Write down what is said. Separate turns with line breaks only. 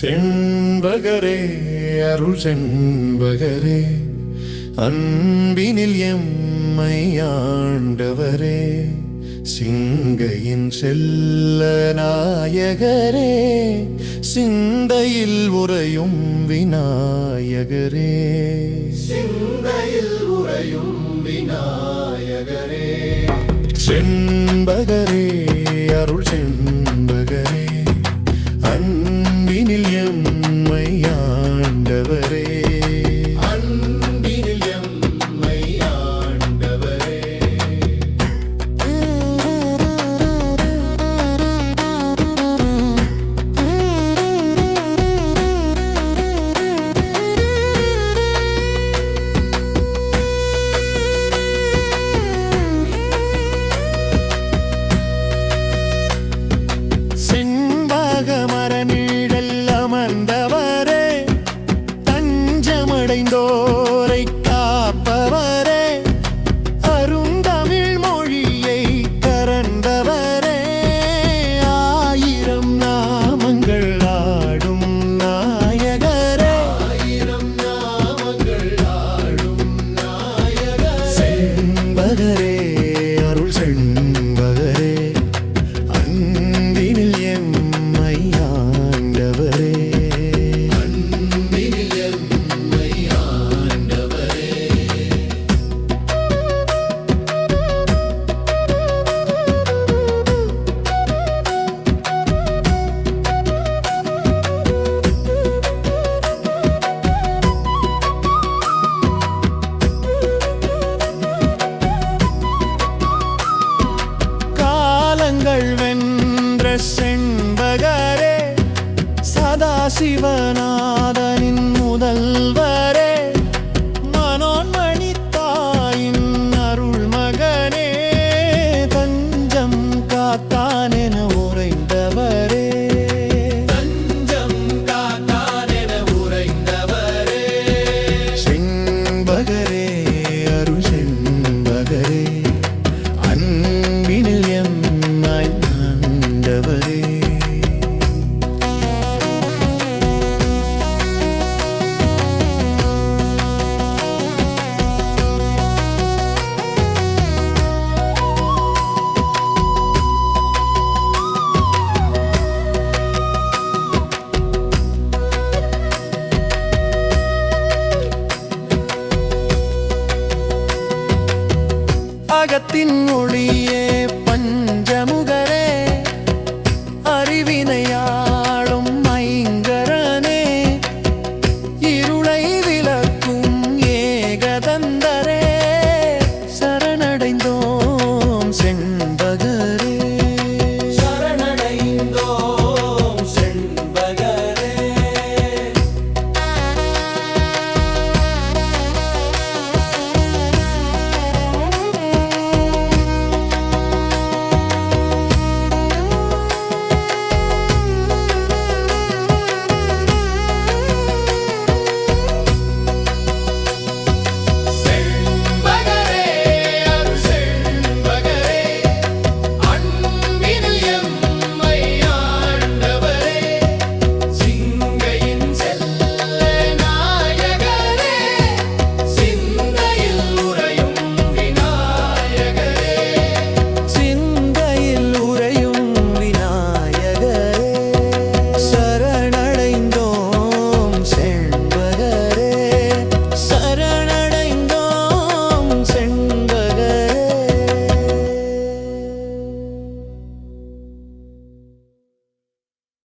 செண்பகரே அருள் செண்பகரே அன்பினில் எம்மை ஆண்டவரே சிங்கையின் செல்ல நாயகரே சிந்தையில் உறையும் விநாயகரே. சிந்தையில் உறையும் விநாயகரே. செண்பகரே. செண்பகரே சதாசிவனா. தியாகத்தின் மொழியே